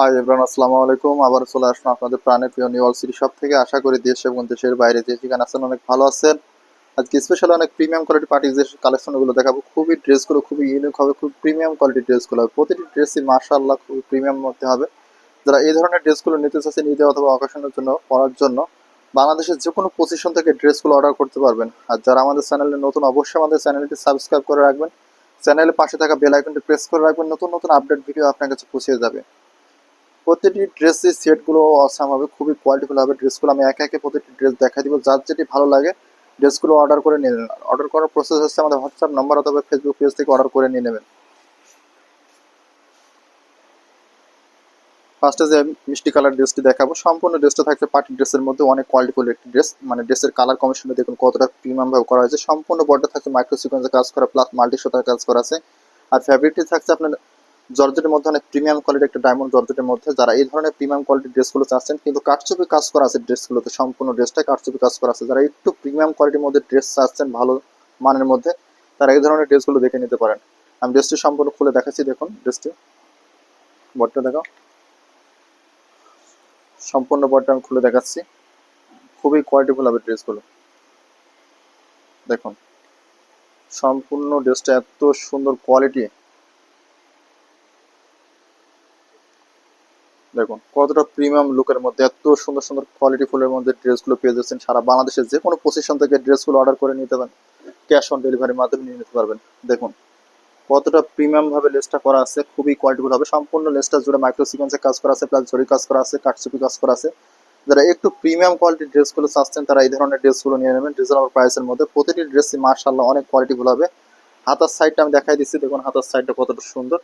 High everyone আসসালামু আলাইকুম আবার চলে আসলাম আপনাদের প্রাণের প্রিয় নিউ সিটি থেকে। আশা করি দেশ এবং দেশের বাইরে যে যেখানে আছেন অনেক ভালো আছেন। আজকে স্পেশাল অনেক প্রিমিয়াম কোয়ালিটি পার্টি যে কালেকশনগুলো দেখাবো। খুবই ড্রেসগুলো খুবই ইউনিক হবে, খুব প্রিমিয়াম কোয়ালিটির ড্রেসগুলো হবে। প্রতিটি ড্রেসই মার্শাল্লাহ খুবই প্রিমিয়াম মধ্যে হবে। যারা এই ধরনের ড্রেসগুলো নিতে চাচ্ছেন ঈদে অথবা অকেশনের জন্য, পরার জন্য, বাংলাদেশের যে কোনো পজিশন থেকে ড্রেসগুলো অর্ডার করতে পারবেন। আর যারা আমাদের চ্যানেলে নতুন, অবশ্যই আমাদের চ্যানেলটি সাবস্ক্রাইব করে রাখবেন। চ্যানেলের পাশে থাকা বেল আইকনটি প্রেস করে রাখবেন। নতুন নতুন আপডেট ভিডিও আপনার কাছে পৌঁছে যাবে। প্রতিটি ড্রেসের সেটগুলো অসাম হবে খুবই কোয়ালিটিফুল হবে ড্রেসগুলো আমি একে একে প্রতিটি ড্রেস দেখা দিব, যার যেটি ভালো লাগে ড্রেসগুলো অর্ডার করে নিয়ে নেবেন। অর্ডার করার প্রসেস হচ্ছে আমাদের হোয়াটসঅ্যাপ নাম্বার অথবা ফেসবুক পেজ থেকে অর্ডার করে নিয়ে নেবেন। ফার্স্টে যে মিষ্টি কালার ড্রেসটি দেখাবো, সম্পূর্ণ ড্রেসটা থাকছে পার্টি ড্রেসের মধ্যে, অনেক কোয়ালিটিফুল একটি ড্রেস মানে ড্রেসের কালার কমিশনে দেখুন কতটা প্রিমিয়াম ভাবে করা হয়েছে। সম্পূর্ণ বডিটা থাকছে মাইক্রো সিকোয়েন্সে কাজ করা প্লাস মাল্টি সুতার কাজ করা আছে। আর ফ্যাব্রিকটি থাকছে আপনার জর্জেটের মধ্যে অনেক প্রিমিয়াম কোয়ালিটি একটা ডায়মন্ড জর্জেটের মধ্যে। যারা এই ধরনের প্রিমিয়াম কোয়ালিটির ড্রেসগুলো চাচ্ছেন, কিন্তু কাটচুপি কাজ করা আছে ড্রেসগুলোতে, সম্পূর্ণ ড্রেসটাই কাটচুপি কাজ করা আছে। যারা একটু প্রিমিয়াম কোয়ালিটির মধ্যে ড্রেস চাচ্ছেন, ভালো মানের মধ্যে, তারা এই ধরনের ড্রেসগুলো দেখে নিতে পারেন। আমি ড্রেসটি সম্পূর্ণ খুলে দেখাচ্ছি, দেখুন ড্রেসটি। বটটা দেখাও। সম্পূর্ণ বটটা আমি খুলে দেখাচ্ছি। খুবই কোয়ালিটিফুল হবে ড্রেসগুলো। দেখুন, সম্পূর্ণ ড্রেসটা এত সুন্দর কোয়ালিটি দেখুন, কতটা প্রিমিয়াম লুকের মধ্যে, এত সুন্দর সুন্দর কোয়ালিটি ফুলের মধ্যে ড্রেসগুলো পেয়ে যাচ্ছেন সারা বাংলাদেশের যে কোনো পজিশন থেকে ড্রেসগুলো অর্ডার করে নিতে পারেন। ক্যাশ অন ডেলিভারির মাধ্যমে নিয়ে নিতে পারবেন। দেখুন, কতটা প্রিমিয়াম ভাবে লেসটা করা আছে, খুবই কোয়ালিটিফুল হবে। সম্পূর্ণ লেসটা জুড়ে মাইক্রো সিকোয়েন্সে কাজ করা আছে প্লাস জরি কাজ করা আছে কাটসুপি কাজ করা আছে। যারা একটু প্রিমিয়াম কোয়ালিটির ড্রেসগুলো চাচ্ছেন, তারা এই ধরনের ড্রেসগুলো নিয়ে নেবেন। রিজনেবল প্রাইসের মধ্যে প্রতিটি ড্রেসই মার্শাল্লাহ অনেক কোয়ালিটিফুল হবে। হাতার সাইডটা আমি দেখাই দিচ্ছি। দেখুন, হাতার সাইডটা কতটা সুন্দর।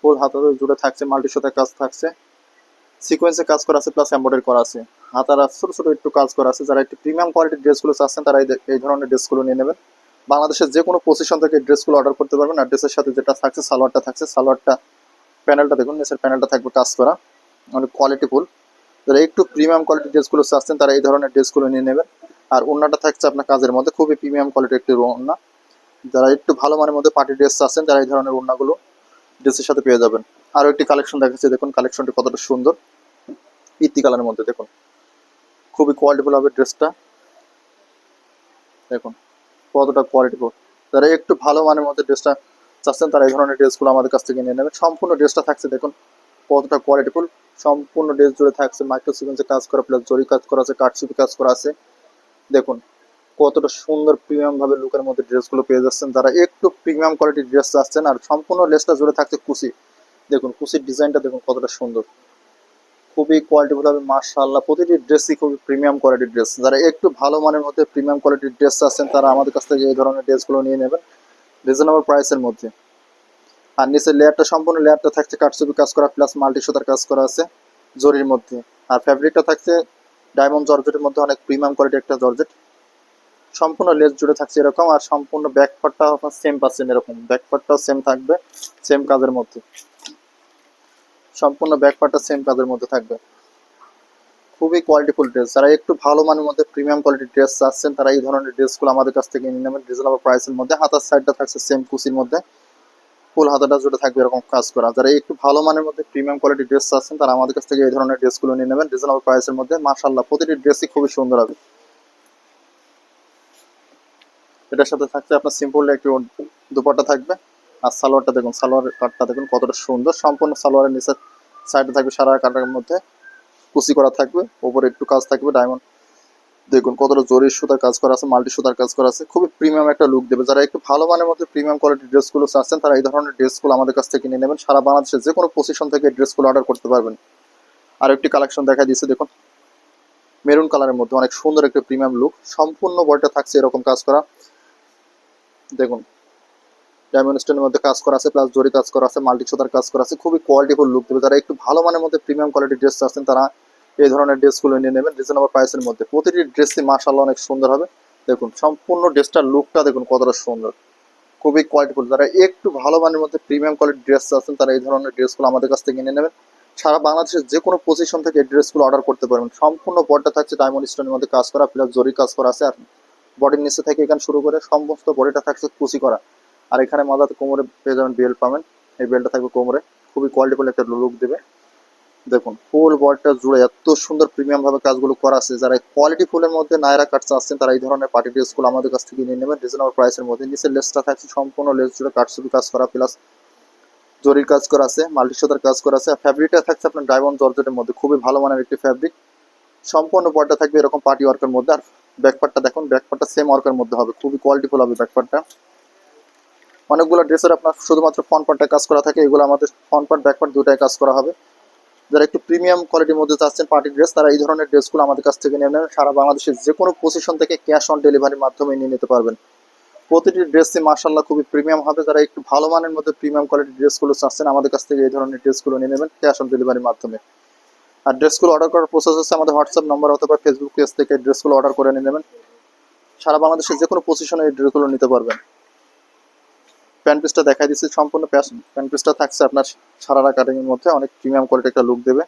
ফুল হাতার জুড়ে থাকছে মাল্টি সুতার কাজ থাকছে। সিকোয়েন্সে কাজ করা আছে প্লাস এম্বয়ডারি করা আছে। হাতারা ছোট ছোট একটু কাজ করা আছে, যারা একটু প্রিমিয়াম কোয়ালিটির ড্রেসগুলো চাচ্ছেন তারা এই ধরনের ড্রেসগুলো নিয়ে নেবেন। বাংলাদেশের যে কোনো পজিশন থেকে ড্রেসগুলো অর্ডার করতে পারবেন, আর ড্রেসের সাথে যেটা থাকছে, সালোয়ারটা থাকছে, সালোয়ারটা প্যানেলটা দেখুন, নিচের প্যানেলটা থাকবে কাজ করা অনেক কোয়ালিটিফুল যারা একটু প্রিমিয়াম কোয়ালিটির ড্রেসগুলো চাচ্ছেন, তারা এই ধরনের ড্রেসগুলো নিয়ে নেবেন। আর ওড়নাটা থাকছে আপনার কাজের মধ্যে, খুবই প্রিমিয়াম কোয়ালিটির একটি ওড়না। যারা একটু ভালো মানের মধ্যে পার্টি ড্রেস চাচ্ছেন, তারা এই ধরনের ওড়নাগুলো ড্রেসের সাথে পেয়ে যাবেন। আরও একটি কালেকশন দেখাচ্ছি। দেখুন কালেকশনটি কতটা সুন্দর। পিত্তি কালারের মধ্যে দেখুন। খুবই কোয়ালিটিফুল হবে ড্রেসটা দেখুন, কতটা কোয়ালিটিফুল যারা একটু ভালো মানের মধ্যে ড্রেসটা চাচ্ছেন, তারা এই ধরনের ড্রেসগুলো আমাদের কাছ থেকে নিয়ে নেবেন। সম্পূর্ণ ড্রেসটা থাকছে, দেখুন, কতটা কোয়ালিটিফুল সম্পূর্ণ ড্রেস জুড়ে থাকছে মাইক্রো সিকোয়েন্সে কাজ করা প্লাস জরি কাজ করা আছে কাটসুপি কাজ করা আছে। দেখুন, কতটা সুন্দর প্রিমিয়াম ভাবে লুকের মধ্যে ড্রেসগুলো পেয়ে যাচ্ছেন। তারা একটু প্রিমিয়াম কোয়ালিটির ড্রেস চাচ্ছেন, আর সম্পূর্ণ লেসটা জুড়ে থাকছে কুচি দেখুন কুচির ডিজাইনটা দেখুন কতটা সুন্দর। খুবই কোয়ালিটিফুল হবে মার্শাল্লাহ প্রতিটি ড্রেসই খুবই প্রিমিয়াম কোয়ালিটির ড্রেস যারা একটু ভালো মানের মধ্যে প্রিমিয়াম কোয়ালিটির ড্রেস আছেন, তারা আমাদের কাছ থেকে এই ধরনের ড্রেসগুলো নিয়ে নেবেন রিজনেবল প্রাইসের মধ্যে। আর নিচের লেয়ারটা সম্পূর্ণ লেয়ারটা থাকছে কাটসুপি কাজ করা প্লাস মাল্টি সুতার কাজ করা আছে জরির মধ্যে। আর ফ্যাব্রিকটা থাকছে ডায়মন্ড জর্জেটের মধ্যে, অনেক প্রিমিয়াম কোয়ালিটির একটা জর্জেট। সম্পূর্ণ লেস জুড়ে থাকছে এরকম, আর সম্পূর্ণ ব্যাক পার্টটা আপনার সেম পাচ্ছেন এরকম। ব্যাক পার্টটাও সেম থাকবে সেম কাজের মধ্যে। সম্পূর্ণ ব্যাক পার্টটা সেম কাজের মধ্যে থাকবে। খুবই কোয়ালিটিফুল ড্রেস যারা একটু ভালো মানের মধ্যে প্রিমিয়াম কোয়ালিটির ড্রেস চাচ্ছেন, তারা এই ধরনের ড্রেসগুলো আমাদের কাছ থেকে নিয়ে নেবেন। রিজনেবল প্রাইসের মধ্যে। হাতার সাইডটা থাকছে সেম কুচির মধ্যে। ফুল হাতাটা জুড়ে থাকবে এরকম কাজ করা। যারা একটু ভালো মানের মধ্যে প্রিমিয়াম কোয়ালিটির ড্রেস চাচ্ছেন, তারা আমাদের কাছ থেকে এই ধরনের ড্রেসগুলো নিয়ে নেবেন। রিজনেবল প্রাইসের মধ্যে। মাশাল্লাহ প্রতিটি ড্রেসই খুবই সুন্দর হবে। এটার সাথে থাকছে আপনার সিম্পল একটু দুপাট্টা থাকবে। আর সালোয়ারটা দেখুন, সালোয়ার কাটটা দেখুন কতটা সুন্দর। সম্পূর্ণ সালোয়ারের নিচে সাইডে থাকবে সারা কাটার মধ্যে কুচি করা থাকবে, ওপরে একটু কাজ থাকবে ডায়মন্ড দেখুন কতটা জরির সুতার কাজ করা আছে, মাল্টি সুতার কাজ করা আছে, খুবই প্রিমিয়াম একটা লুক দেবে। যারা একটু ভালো মানের মধ্যে প্রিমিয়াম কোয়ালিটির ড্রেসগুলো চাচ্ছেন, তারা এই ধরনের ড্রেসগুলো আমাদের কাছ থেকে নিয়ে নেবেন। সারা বাংলাদেশে যে কোনো পজিশন থেকে ড্রেসগুলো অর্ডার করতে পারবেন। আর একটি কালেকশন দেখা দিয়েছে, দেখুন। মেরুন কালারের মধ্যে অনেক সুন্দর একটা প্রিমিয়াম লুক সম্পূর্ণ বডিটা থাকছে এরকম কাজ করা। দেখুন ডায়মন্ড স্টোনের মধ্যে কাজ করা আছে প্লাস জরি কাজ করা আছে মাল্টি সুতার কাজ করা আছে, খুবই কোয়ালিটিফুল লুক দেবে। যারা একটু ভালো মানের মধ্যে প্রিমিয়াম কোয়ালিটির ড্রেস আছেন তারা এই ধরনের ড্রেসগুলো নিয়ে নেবেন রিজনেবল প্রাইসের মধ্যে। প্রতিটি ড্রেসই মার্শাল্লাহ অনেক সুন্দর হবে। দেখুন, সম্পূর্ণ ড্রেসটার লুকটা দেখুন কতটা সুন্দর। খুবই কোয়ালিটিফুল যারা একটু ভালো মানের মধ্যে প্রিমিয়াম কোয়ালিটির ড্রেস আছেন তারা এই ধরনের ড্রেসগুলো আমাদের কাছ থেকে নিয়ে নেবেন। সারা বাংলাদেশের যে কোনো পজিশন থেকে এই ড্রেসগুলো অর্ডার করতে পারবেন। সম্পূর্ণ বডিটা থাকছে ডায়মন্ড স্টোনের মধ্যে কাজ করা প্লাস জরি কাজ করা আছে। আর বডির নিচে থেকে এখানে শুরু করে সমস্ত বডিটা থাকছে কুচি করা। আর এখানে মাথাতে কোমরে পেয়ে যাবেন বেল্ট পাবেন। এই বেল্টটা থাকবে কোমরে। খুবই কোয়ালিটি কোয়ালিটিফুল একটা লুক দেবে। দেখুন, ফুল বলটা জুড়ে এত সুন্দর প্রিমিয়াম ভাবে কাজগুলো করা আছে। যারা কোয়ালিটি ফুলের মধ্যে নায়রা কাটস আসছেন তারা এই ধরনের পার্টি ড্রেসগুলো আমাদের কাছ থেকে নিয়ে নেবেন। রিজনেবল প্রাইসের মধ্যে। নিচের লেসটা থাকছে সম্পূর্ণ লেস জুড়ে কাটসুবি কাজ করা প্লাস জরির কাজ করা আছে মাল্টি সুতার কাজ করা আছে। ফ্যাব্রিকটা থাকছে আপনার ডায়মন্ড জর্জেটের মধ্যে। খুবই ভালো মানের একটি ফ্যাব্রিক সম্পূর্ণ বলটা থাকবে এরকম পার্টি ওয়ার্কের মধ্যে। আর ব্যাকপার্টটা দেখুন ব্যাকপার্টটা সেম ওয়ার্কের মধ্যে হবে। খুবই কোয়ালিটিফুল হবে ব্যাকপার্টটা অনেকগুলো ড্রেসের আপনার শুধুমাত্র ফ্রন্ট পার্টটা কাজ করা থাকে, এগুলো আমাদের ফ্রন্ট পার্ট ব্যাক পার্ট দুটাই কাজ করা হবে। যারা একটু প্রিমিয়াম কোয়ালিটির মধ্যে চাচ্ছেন পার্টি ড্রেস তারা এই ধরনের ড্রেসগুলো আমাদের কাছ থেকে নিয়ে নেবেন সারা বাংলাদেশের যে কোনো পজিশন থেকে ক্যাশ অন ডেলিভারির মাধ্যমে নিয়ে নিতে পারবেন। প্রতিটি ড্রেসই মার্শাল্লাহ খুবই প্রিমিয়াম হবে। যারা একটু ভালো মানের মধ্যে প্রিমিয়াম কোয়ালিটির ড্রেসগুলো চাচ্ছেন, আমাদের কাছ থেকে এই ধরনের ড্রেসগুলো নিয়ে নেবেন ক্যাশ অন ডেলিভারির মাধ্যমে। আর ড্রেসগুলো অর্ডার করার প্রসেস হচ্ছে আমাদের হোয়াটসঅ্যাপ নম্বর অথবা ফেসবুক পেজ থেকে ড্রেসগুলো অর্ডার করে নিয়ে নেবেন। সারা বাংলাদেশের যে কোনো পজিশনে এই ড্রেসগুলো নিতে পারবেন। প্যান্ট পিসটা দেখাই দিচ্ছি সম্পূর্ণ প্যান্ট পিসটা থাকছে আপনার সারারা কাটিং এর মধ্যে, অনেক প্রিমিয়াম কোয়ালিটি একটা লুক দেবে।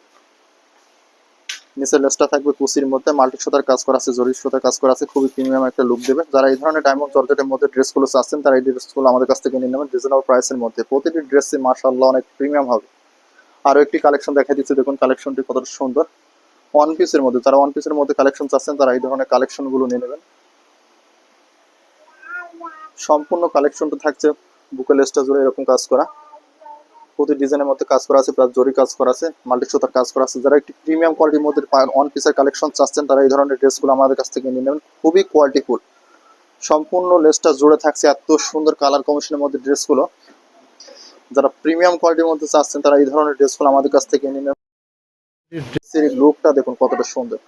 নিচের লেসটা থাকবে কুচির মধ্যে মাল্টি সুতার কাজ করা আছে জরি সুতার কাজ করা আছে, খুবই প্রিমিয়াম একটা লুক দেবে। যারা এই ধরনের ডায়মন্ড জর্জেটের মধ্যে ড্রেসগুলো চাচ্ছেন, তারা এই ড্রেসগুলো আমাদের কাছ থেকে নিয়ে নেবেন রিজনেবল প্রাইসের মধ্যে। প্রতিটি ড্রেসই মার্শাল্লাহ অনেক প্রিমিয়াম হবে। আরও একটি কালেকশন দেখা দিচ্ছে, দেখুন কালেকশনটি কতটা সুন্দর। ওয়ান পিসের মধ্যে, যারা ওয়ান পিসের মধ্যে কালেকশন চাচ্ছেন, তারা এই ধরনের কালেকশনগুলো নিয়ে নেবেন। সম্পূর্ণ কালেকশনটা থাকছে বুকের লেসটা জুড়ে এরকম কাজ করা। প্রতি ডিজাইনের মধ্যে কাজ করা আছে প্লাস জরি কাজ করা আছে, মাল্টি সুতার কাজ করা আছে। যারা একটি প্রিমিয়াম কোয়ালিটির মধ্যে ওয়ান পিসের কালেকশন চাচ্ছেন, তারা এই ধরনের ড্রেসগুলো আমাদের কাছ থেকে নিয়ে নেবেন। খুবই কোয়ালিটিফুল সম্পূর্ণ লেসটা জুড়ে থাকছে, এত সুন্দর কালার কমিশনের মধ্যে ড্রেসগুলো। যারা প্রিমিয়াম কোয়ালিটির মধ্যে চাচ্ছেন, তারা এই ধরনের ড্রেসগুলো আমাদের কাছ থেকে নিয়ে নেবেন। ড্রেসের লুকটা দেখুন কতটা সুন্দর।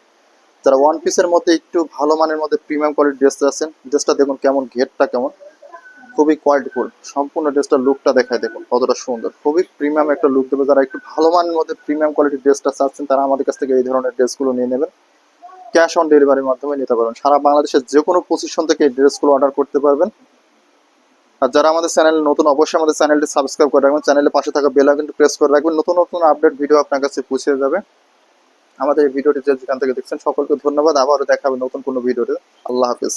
যারা ওয়ান পিসের মধ্যে একটু ভালো মানের মধ্যে প্রিমিয়াম কোয়ালিটির ড্রেস আছেন ড্রেসটা দেখুন কেমন, ঘেরটা কেমন। খুবই কোয়ালিটিফুল সম্পূর্ণ ড্রেসটার লুকটা দেখায় দেখুন, কতটা সুন্দর। খুবই প্রিমিয়াম একটা লুক দেবে। যারা একটু ভালো মানের মধ্যে প্রিমিয়াম কোয়ালিটির ড্রেসটা চাচ্ছেন, তারা আমাদের কাছ থেকে এই ধরনের ড্রেসগুলো নিয়ে নেবেন। ক্যাশ অন ডেলিভারির মাধ্যমে নিতে পারবেন। সারা বাংলাদেশের যে কোনো পজিশন থেকে এই ড্রেসগুলো অর্ডার করতে পারবেন। আর যারা আমাদের চ্যানেল নতুন, অবশ্যই আমাদের চ্যানেলটি সাবস্ক্রাইব করে রাখবেন। চ্যানেলের পাশে থাকা বেল আইকনটি প্রেস করে রাখবেন। নতুন নতুন আপডেট ভিডিও আপনার কাছে পৌঁছে যাবে। আমাদের এই ভিডিওটি যে যেখান থেকে দেখছেন, সকলকে ধন্যবাদ। আবারও দেখাবে নতুন কোনো ভিডিওতে আল্লাহ হাফিজ।